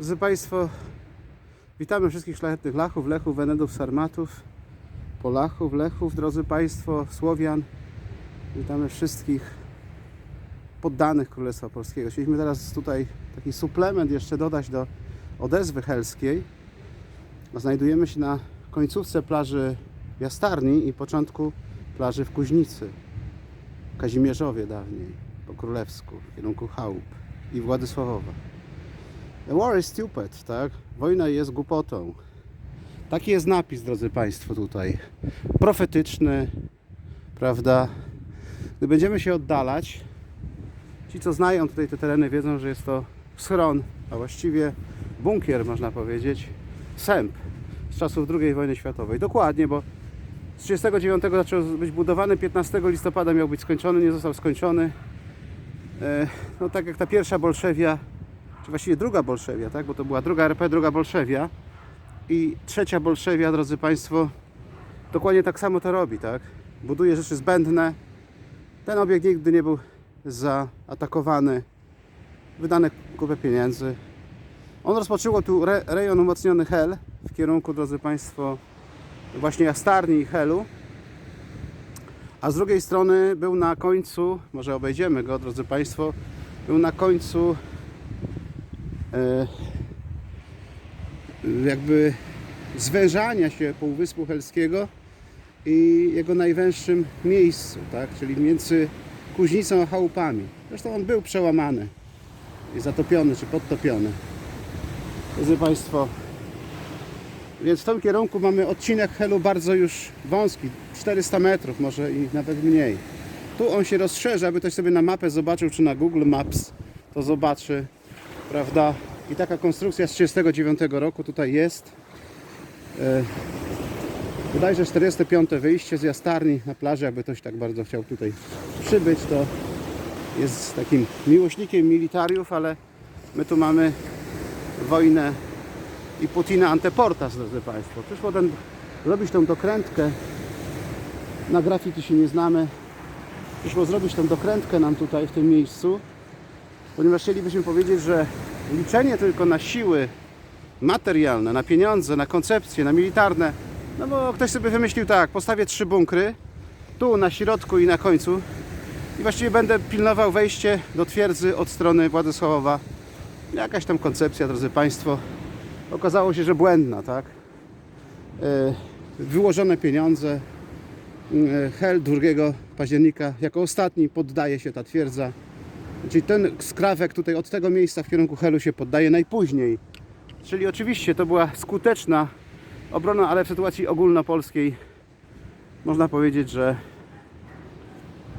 Drodzy Państwo, witamy wszystkich szlachetnych Lachów, Lechów, Wenedów, Sarmatów, Polachów, Lechów, drodzy Państwo, Słowian. Witamy wszystkich poddanych Królestwa Polskiego. Chcieliśmy teraz tutaj taki suplement jeszcze dodać do odezwy helskiej. Znajdujemy się na końcówce plaży Jastarni i początku plaży w Kuźnicy, Kazimierzowie dawniej, po królewsku, w kierunku Chałup i Władysławowa. War is stupid, tak? Wojna jest głupotą. Taki jest napis, drodzy Państwo, tutaj. Profetyczny, prawda? Gdy będziemy się oddalać, ci, co znają tutaj te tereny, wiedzą, że jest to schron, a właściwie bunkier, można powiedzieć, sęp z czasów II wojny światowej. Dokładnie, bo z 1939 zaczął być budowany, 15 listopada miał być skończony, nie został skończony. E, No tak jak ta pierwsza Bolszewia, czy właściwie druga Bolszewia, tak? bo to była druga RP, druga Bolszewia i trzecia Bolszewia, drodzy Państwo, dokładnie tak samo to robi, tak? Buduje rzeczy zbędne. Ten obiekt nigdy nie był zaatakowany. Wydane kupę pieniędzy. On rozpoczęło tu re, rejon umocniony Hel w kierunku, drodzy Państwo, właśnie Jastarni i Helu. A z drugiej strony był na końcu, może obejdziemy go, drodzy Państwo, był na końcu jakby zwężania się Półwyspu Helskiego i jego najwęższym miejscu, tak? czyli między Kuźnicą a Chałupami. Zresztą on był przełamany i zatopiony czy podtopiony. Drodzy Państwo, więc w tym kierunku mamy odcinek Helu bardzo już wąski, 400 metrów, może i nawet mniej. Tu on się rozszerza, aby ktoś sobie na mapę zobaczył, czy na Google Maps to zobaczy, prawda? I taka konstrukcja z 1939 roku tutaj jest. E, Bodajże 45 wyjście z Jastarni na plaży, jakby ktoś tak bardzo chciał tutaj przybyć, to jest takim miłośnikiem militariów, ale my tu mamy wojnę i Putina anteportas, drodzy Państwo. Przyszło ten, zrobić tą dokrętkę. Na graffiti się nie znamy. Przyszło zrobić tą dokrętkę nam tutaj w tym miejscu, ponieważ chcielibyśmy powiedzieć, że liczenie tylko na siły materialne, na pieniądze, na koncepcje, na militarne, no bo ktoś sobie wymyślił tak, postawię trzy bunkry, tu na środku i na końcu i właściwie będę pilnował wejście do twierdzy od strony Władysławowa. Jakaś tam koncepcja, drodzy Państwo, okazało się, że błędna, tak? E, Wyłożone pieniądze. E, Hel 2 października jako ostatni poddaje się ta twierdza. Czyli ten skrawek tutaj od tego miejsca w kierunku Helu się poddaje najpóźniej. Czyli oczywiście to była skuteczna obrona, ale w sytuacji ogólnopolskiej można powiedzieć, że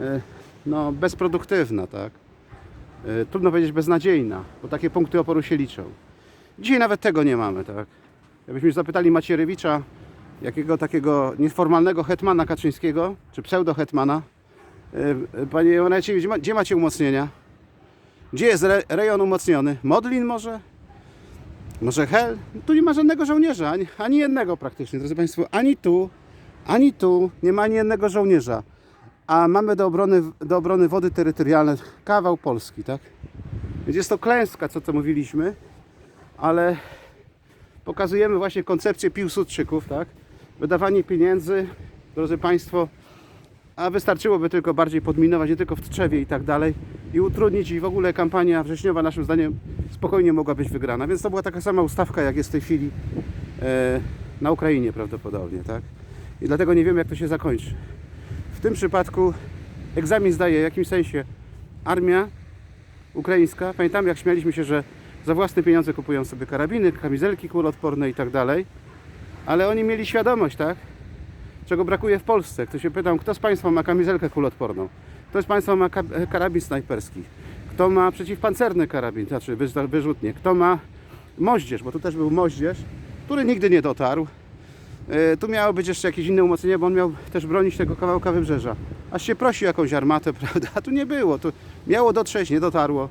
e, no, bezproduktywna, tak? E, Trudno powiedzieć beznadziejna, bo takie punkty oporu się liczą. Dzisiaj nawet tego nie mamy, tak? Jakbyśmy zapytali Macierewicza, jakiego takiego nieformalnego hetmana Kaczyńskiego, czy pseudo-hetmana, e, Panie Jonecie, gdzie macie umocnienia? Gdzie jest re, rejon umocniony? Modlin może? Może Hel? Tu nie ma żadnego żołnierza, ani, ani jednego praktycznie, drodzy Państwo, ani tu, ani tu nie ma ani jednego żołnierza. A mamy do obrony, do obrony wody terytorialne kawał Polski, tak? Więc jest to klęska, co to mówiliśmy, ale pokazujemy właśnie koncepcję Piłsudczyków, tak? Wydawanie pieniędzy, drodzy Państwo, a wystarczyłoby tylko bardziej podminować, nie tylko w Tczewie i tak dalej i utrudnić i w ogóle kampania wrześniowa naszym zdaniem spokojnie mogła być wygrana. Więc to była taka sama ustawka, jak jest w tej chwili e, na Ukrainie prawdopodobnie, tak? I dlatego nie wiem, jak to się zakończy. W tym przypadku egzamin zdaje w jakimś sensie armia ukraińska. Pamiętam, jak śmialiśmy się, że za własne pieniądze kupują sobie karabiny, kamizelki kuloodporne i tak dalej. Ale oni mieli świadomość, tak? Czego brakuje w Polsce. Kto się pytał, kto z Państwa ma kamizelkę kuloodporną? Kto z Państwa ma ka- karabin snajperski? Kto ma przeciwpancerny karabin, znaczy wyrzutnie? Kto ma moździerz, bo tu też był moździerz, który nigdy nie dotarł. E, Tu miało być jeszcze jakieś inne umocnienie, bo on miał też bronić tego kawałka wybrzeża. Aż się prosi o jakąś armatę, prawda? A tu nie było. Tu miało dotrzeć, nie dotarło.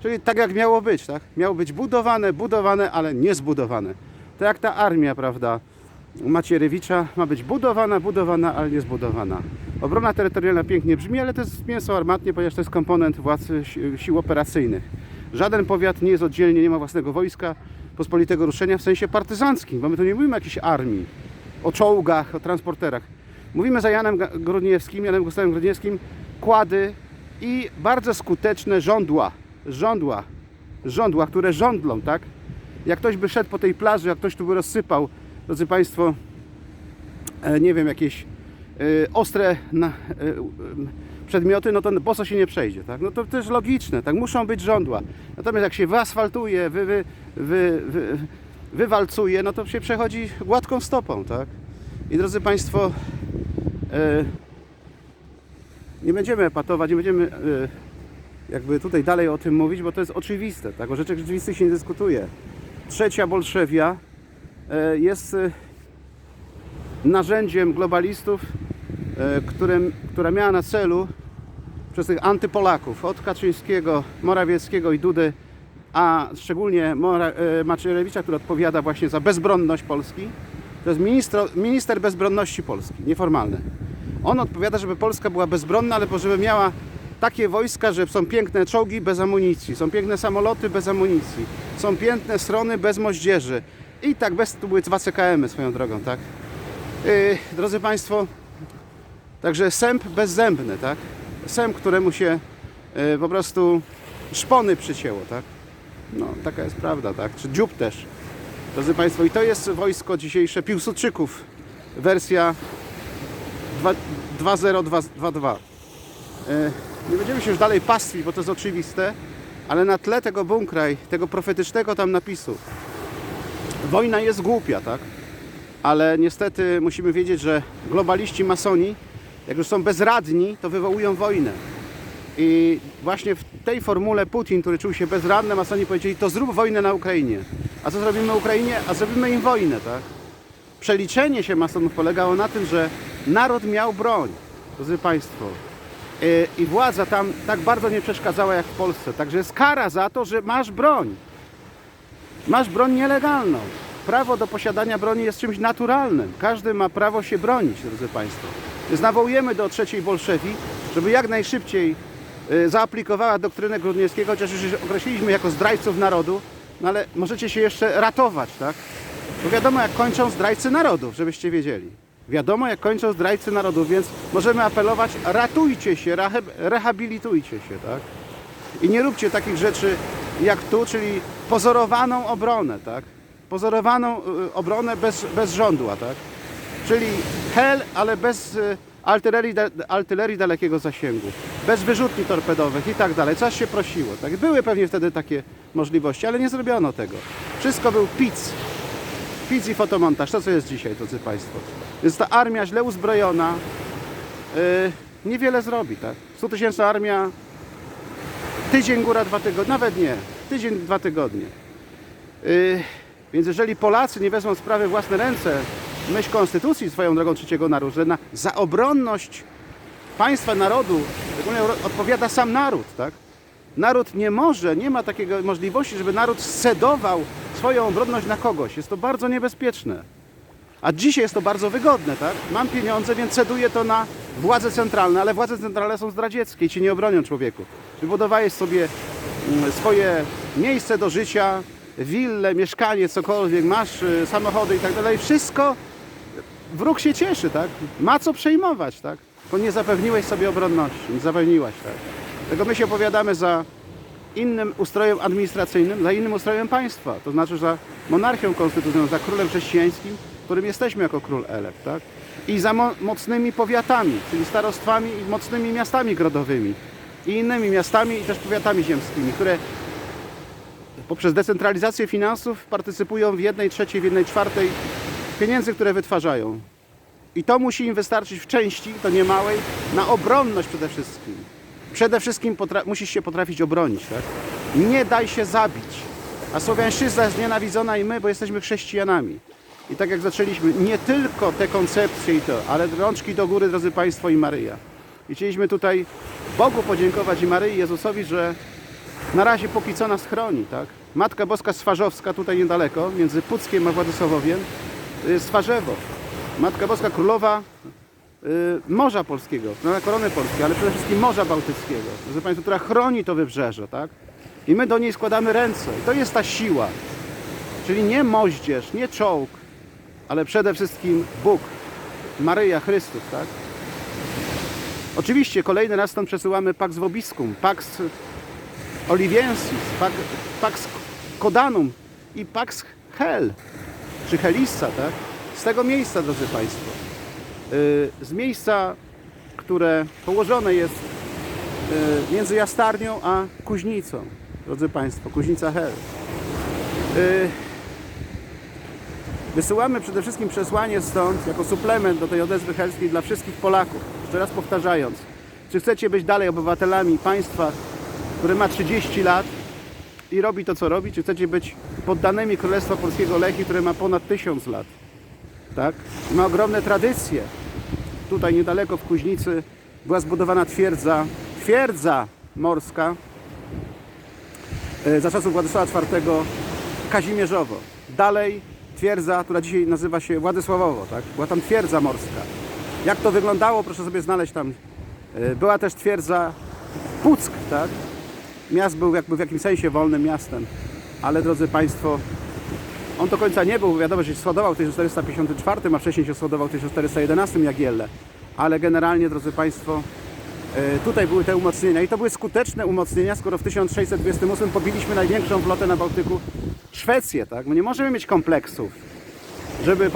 Czyli tak jak miało być, tak? Miało być budowane, budowane, ale nie zbudowane. To jak ta armia, prawda? Macierewicza ma być budowana, budowana, ale nie zbudowana. Obrona terytorialna pięknie brzmi, ale to jest mięso armatnie, ponieważ to jest komponent władz si- sił operacyjnych. Żaden powiat nie jest oddzielnie, nie ma własnego wojska, pospolitego ruszenia w sensie partyzanckim, bo my tu nie mówimy o jakiejś armii, o czołgach, o transporterach. Mówimy za Janem Grodniewskim, Janem Gustawem Grodniewskim, kłady i bardzo skuteczne żądła, żądła, żądła, które żądlą, tak? Jak ktoś by szedł po tej plaży, jak ktoś tu by rozsypał, drodzy Państwo, e, nie wiem, jakieś ostre na, e, e, przedmioty, no to po co się nie przejdzie, tak? No to też logiczne, tak? Muszą być żądła. Natomiast jak się wyasfaltuje, wy, wy, wy, wy, wywalcuje, no to się przechodzi gładką stopą, tak? I drodzy Państwo, nie będziemy epatować, nie będziemy jakby tutaj dalej o tym mówić, bo to jest oczywiste, tak? O rzeczach rzeczywistych się nie dyskutuje. Trzecia Bolszewia jest narzędziem globalistów, e, która miała na celu przez tych antypolaków od Kaczyńskiego, Morawieckiego i Dudy, a szczególnie e, Macierewicza, który odpowiada właśnie za bezbronność Polski. To jest ministro, minister bezbronności Polski, nieformalny. On odpowiada, żeby Polska była bezbronna, ale żeby miała takie wojska, że są piękne czołgi bez amunicji, są piękne samoloty bez amunicji, są piękne strony bez moździerzy. I tak bez, tu były dwa CKM-y swoją drogą, tak? Yy, drodzy Państwo, także sęp bezzębny, tak? Sęp, któremu się yy, po prostu szpony przycięło, tak? No, taka jest prawda, tak? Czy dziób też. Drodzy Państwo, i to jest wojsko dzisiejsze Piłsudczyków, wersja dwa- 20222. E, Nie będziemy się już dalej pastwić, bo to jest oczywiste, ale na tle tego bunkra i tego profetycznego tam napisu wojna jest głupia, tak? Ale niestety musimy wiedzieć, że globaliści masoni, jak już są bezradni, to wywołują wojnę. I właśnie w tej formule Putin, który czuł się bezradny, masoni powiedzieli, to zrób wojnę na Ukrainie. A co zrobimy Ukrainie? A zrobimy im wojnę, tak? Przeliczenie się masonów polegało na tym, że naród miał broń, drodzy Państwo. Yy, I władza tam tak bardzo nie przeszkadzała jak w Polsce. Także jest kara za to, że masz broń. Masz broń nielegalną. Prawo do posiadania broni jest czymś naturalnym. Każdy ma prawo się bronić, drodzy Państwo. Więc nawołujemy do trzeciej Bolszewii, żeby jak najszybciej y, zaaplikowała doktrynę Grudniewskiego, chociaż już określiliśmy jako zdrajców narodu, no ale możecie się jeszcze ratować, tak? Bo wiadomo, jak kończą zdrajcy narodów, żebyście wiedzieli. Wiadomo, jak kończą zdrajcy narodów, więc możemy apelować, ratujcie się, rehabilitujcie się, tak? I nie róbcie takich rzeczy jak tu, czyli pozorowaną obronę, tak? Pozorowaną y, obronę bez, bez żądła, tak? Czyli hel, ale bez y, artylerii, artylerii dalekiego zasięgu, bez wyrzutni torpedowych i tak dalej. Coś się prosiło, tak? Były pewnie wtedy takie możliwości, ale nie zrobiono tego. Wszystko był pic. Pic i fotomontaż, to co jest dzisiaj, drodzy Państwo. Więc ta armia źle uzbrojona y, niewiele zrobi, tak? 100 tysięczna armia tydzień góra, dwa tygodnie, nawet nie, tydzień, dwa tygodnie. Yy, więc jeżeli Polacy nie wezmą sprawy w własne ręce, myśl konstytucji swoją drogą trzeciego narodu, że na, za obronność państwa, narodu odpowiada sam naród, tak? Naród nie może, nie ma takiej możliwości, żeby naród scedował swoją obronność na kogoś. Jest to bardzo niebezpieczne. A dzisiaj jest to bardzo wygodne, tak? Mam pieniądze, więc ceduję to na władze centralne, ale władze centralne są zdradzieckie i ci nie obronią człowieku. Wybudowałeś sobie mm, swoje miejsce do życia, willę, mieszkanie, cokolwiek, masz y, samochody i tak dalej. Wszystko wróg się cieszy, tak? Ma co przejmować, tak? Bo nie zapewniłeś sobie obronności, nie zapewniłaś, tak? Dlatego my się opowiadamy za innym ustrojem administracyjnym, za innym ustrojem państwa. To znaczy za monarchią konstytucyjną, za królem chrześcijańskim, którym jesteśmy jako król elekt, tak? I za mo- mocnymi powiatami, czyli starostwami i mocnymi miastami grodowymi. I innymi miastami i też powiatami ziemskimi, które poprzez decentralizację finansów partycypują w jednej trzeciej, w jednej czwartej pieniędzy, które wytwarzają. I to musi im wystarczyć w części, to nie małej, na obronność przede wszystkim. Przede wszystkim musisz się potrafić obronić, tak? Nie daj się zabić. A słowiańszczyzna jest nienawidzona i my, bo jesteśmy chrześcijanami. I tak jak zaczęliśmy, nie tylko te koncepcje i to, ale rączki do góry, drodzy Państwo, i Maryja. I chcieliśmy tutaj Bogu podziękować i Maryi Jezusowi, że na razie póki co nas chroni, tak? Matka Boska Swarzowska, tutaj niedaleko, między Puckiem a Władysławowiem, y, Swarzewo. Matka Boska Królowa y, Morza Polskiego, na korony polskie, ale przede wszystkim Morza Bałtyckiego. Proszę Państwa, która chroni to wybrzeże, tak? I my do niej składamy ręce. I to jest ta siła. Czyli nie moździerz, nie czołg, ale przede wszystkim Bóg, Maryja, Chrystus, tak? Oczywiście kolejny raz stąd przesyłamy Pax Vobiscum, Pax Oliviensis, Pax, Codanum i Pax Hel, czy Helissa, tak? Z tego miejsca, drodzy Państwo. Yy, Z miejsca, które położone jest yy, między Jastarnią a Kuźnicą, drodzy Państwo, Kuźnica Hel. Yy, Wysyłamy przede wszystkim przesłanie stąd jako suplement do tej odezwy helskiej dla wszystkich Polaków. Jeszcze raz powtarzając, czy chcecie być dalej obywatelami państwa, które ma 30 lat i robi to, co robi, czy chcecie być poddanymi Królestwa Polskiego Lechii, które ma ponad 1000 lat, tak? Ma ogromne tradycje. Tutaj niedaleko w Kuźnicy była zbudowana twierdza, twierdza morska e, za czasów Władysława IV Kazimierzowo. Dalej twierdza, która dzisiaj nazywa się Władysławowo, tak? Była tam twierdza morska. Jak to wyglądało, proszę sobie znaleźć tam. E, Była też twierdza Puck, tak? Miast był jakby w jakimś sensie wolnym miastem, ale drodzy Państwo, on do końca nie był, wiadomo, że się składował w 1454, a wcześniej się składował w 1411 Jagielle, ale generalnie, drodzy Państwo, e, tutaj były te umocnienia i to były skuteczne umocnienia, skoro w 1628 pobiliśmy największą flotę na Bałtyku, Szwecję, tak? My nie możemy mieć kompleksów, żeby po